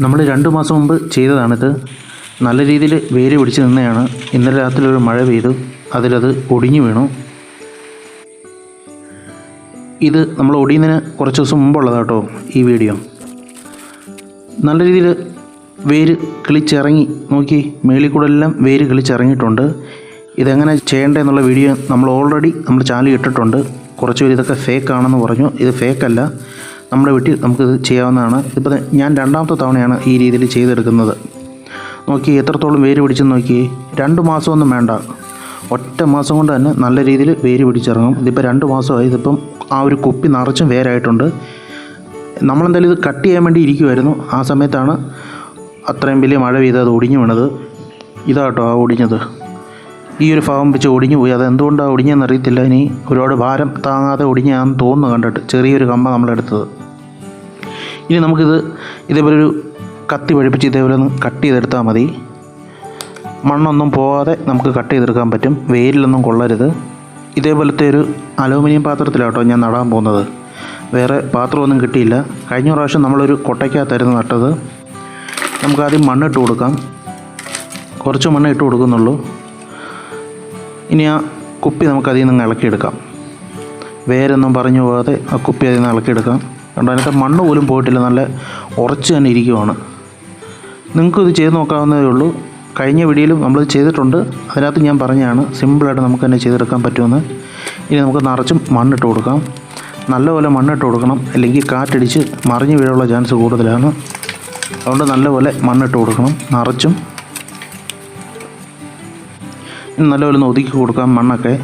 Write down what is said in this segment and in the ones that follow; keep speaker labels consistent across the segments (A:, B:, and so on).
A: നമ്മൾ രണ്ട് മാസം മുമ്പ് ചെയ്തതാണിത്. നല്ല രീതിയിൽ വേര് പിടിച്ച് നിന്നെയാണ്. ഇന്നലെ രാത്രി ഒരു മഴ പെയ്തു. അതിലത് ഒടിഞ്ഞു വീണു. ഇത് നമ്മൾ ഒടിയുന്നതിന് കുറച്ച് ദിവസം മുമ്പുള്ളത് കേട്ടോ ഈ വീഡിയോ. നല്ല രീതിയിൽ വേര് കിളിച്ചിറങ്ങി നോക്കി. മേളിൽ കൂടെ എല്ലാം വേര് കിളിച്ചിറങ്ങിയിട്ടുണ്ട്. ഇതെങ്ങനെ ചെയ്യേണ്ടതെന്നുള്ള വീഡിയോ നമ്മൾ ഓൾറെഡി നമ്മൾ ചാനലിൽ ഇട്ടിട്ടുണ്ട്. കുറച്ച് പേര് ഇതൊക്കെ ഫേക്ക് ആണെന്ന് പറഞ്ഞു. ഇത് ഫേക്കല്ല നമ്മുടെ വീട്ടിൽ നമുക്കിത് ചെയ്യാവുന്നതാണ്. ഇപ്പോൾ ഞാൻ രണ്ടാമത്തെ തവണയാണ് ഈ രീതിയിൽ ചെയ്തെടുക്കുന്നത്. നോക്കി എത്രത്തോളം വേര് പിടിച്ചെന്ന് നോക്കി രണ്ട് മാസമൊന്നും വേണ്ട. ഒറ്റ മാസം കൊണ്ട് തന്നെ നല്ല രീതിയിൽ വേര് പിടിച്ചിറങ്ങും. ഇതിപ്പോൾ രണ്ട് മാസമായി. ഇതിപ്പം ആ ഒരു കുപ്പി നിറച്ചും വേരായിട്ടുണ്ട്. നമ്മളെന്തായാലും ഇത് കട്ട് ചെയ്യാൻ വേണ്ടി ഇരിക്കുമായിരുന്നു ആ സമയത്താണ് അത്രയും വലിയ മഴ പെയ്ത് അത് ഒടിഞ്ഞു വീണത്. ഇതാട്ടോ ആ ഒടിഞ്ഞത്. ഈ ഒരു ഭാഗം വെച്ച് ഒടിഞ്ഞു പോയി. അത് എന്തുകൊണ്ടാണ് ഒടിഞ്ഞതെന്ന് അറിയത്തില്ല. ഇനി ഒരുപാട് ഭാരം താങ്ങാതെ ഒടിഞ്ഞാന്ന് തോന്നുന്നു കണ്ടിട്ട്. ചെറിയൊരു കമ്പ നമ്മളെടുത്തത്. ഇനി നമുക്കിത് ഇതേപോലെ ഒരു കത്തി പഠിപ്പിച്ച് ഇതേപോലെ ഒന്ന് കട്ട് ചെയ്തെടുത്താൽ മതി. മണ്ണൊന്നും പോകാതെ നമുക്ക് കട്ട് ചെയ്തെടുക്കാൻ പറ്റും. വെയിലൊന്നും കൊള്ളരുത്. ഇതേപോലത്തെ ഒരു അലൂമിനിയം പാത്രത്തിലാട്ടോ ഞാൻ നടാൻ പോകുന്നത്. വേറെ പാത്രമൊന്നും കിട്ടിയില്ല. കഴിഞ്ഞ പ്രാവശ്യം നമ്മളൊരു കൊട്ടയ്ക്കകത്തായിരുന്നു നട്ടത്. നമുക്കാദ്യം മണ്ണിട്ട് കൊടുക്കാം. കുറച്ച് മണ്ണ് ഇട്ട് കൊടുക്കുന്നുള്ളൂ. ഇനി ആ കുപ്പി നമുക്കതിൽ നിന്ന് ഇളക്കിയെടുക്കാം. വേരൊന്നും പറഞ്ഞു പോകാതെ ആ കുപ്പി അതിൽ നിന്ന് ഇളക്കിയെടുക്കാം. കണ്ടോ അതിനകത്ത് മണ്ണ് പോലും പോയിട്ടില്ല. നല്ല ഉറച്ച് തന്നെ ഇരിക്കുവാണ്. നിങ്ങൾക്കിത് ചെയ്ത് നോക്കാവുന്നതേ ഉള്ളൂ. കഴിഞ്ഞ വീഡിയോയിലും നമ്മൾ ചെയ്തിട്ടുണ്ട്. അതിനകത്ത് ഞാൻ പറഞ്ഞതാണ് സിമ്പിളായിട്ട് നമുക്ക് തന്നെ ചെയ്തെടുക്കാൻ പറ്റുമെന്ന്. ഇനി നമുക്ക് നിറച്ചും മണ്ണിട്ട് കൊടുക്കാം. നല്ലപോലെ മണ്ണിട്ട് കൊടുക്കണം. അല്ലെങ്കിൽ കാറ്റടിച്ച് മറിഞ്ഞു വീഴാനുള്ള ചാൻസ് കൂടുതലാണ്. അതുകൊണ്ട് നല്ലപോലെ മണ്ണിട്ട് കൊടുക്കണം. നിറച്ചും. നല്ലപോലെ ഒന്ന് ഒതുക്കി കൊടുക്കാം മണ്ണൊക്കെ.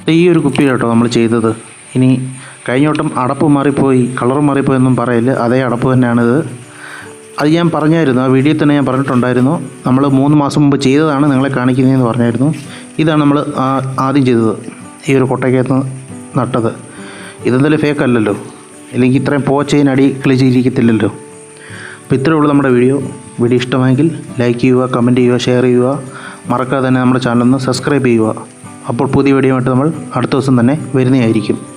A: ഇത് ഈ ഒരു കുപ്പി കേട്ടോ നമ്മൾ ചെയ്തത്. ഇനി കഴിഞ്ഞ വട്ടം അടപ്പ് മാറിപ്പോയി കളർ മാറിപ്പോയി എന്നും പറയില്ല അതേ അടപ്പ് തന്നെയാണിത്. അത് ഞാൻ പറഞ്ഞായിരുന്നു ആ വീഡിയോ തന്നെ ഞാൻ പറഞ്ഞിട്ടുണ്ടായിരുന്നു. നമ്മൾ മൂന്ന് മാസം മുമ്പ് ചെയ്തതാണ് നിങ്ങളെ കാണിക്കുന്നതെന്ന് പറഞ്ഞായിരുന്നു. ഇതാണ് നമ്മൾ ആദ്യം ചെയ്തത് ഈ ഒരു കൊട്ടയ്ക്കകത്ത് നട്ടത്. ഇതെന്തായാലും ഫേക്ക് അല്ലല്ലോ. അല്ലെങ്കിൽ ഇത്രയും പോച്ചതിനടി കിളിച്ചിരിക്കത്തില്ലല്ലോ. അപ്പോൾ ഇത്രയേ ഉള്ളൂ നമ്മുടെ വീഡിയോ വീഡിയോ ഇഷ്ടമായെങ്കിൽ ലൈക്ക് ചെയ്യുക കമന്റ് ചെയ്യുക ഷെയർ ചെയ്യുക. മറക്കാതെ തന്നെ നമ്മുടെ ചാനലൊന്ന് സബ്സ്ക്രൈബ് ചെയ്യുക. അപ്പോൾ പുതിയ വീഡിയോ ആയിട്ട് നമ്മൾ അടുത്ത ദിവസം തന്നെ വരുന്നതായിരിക്കും.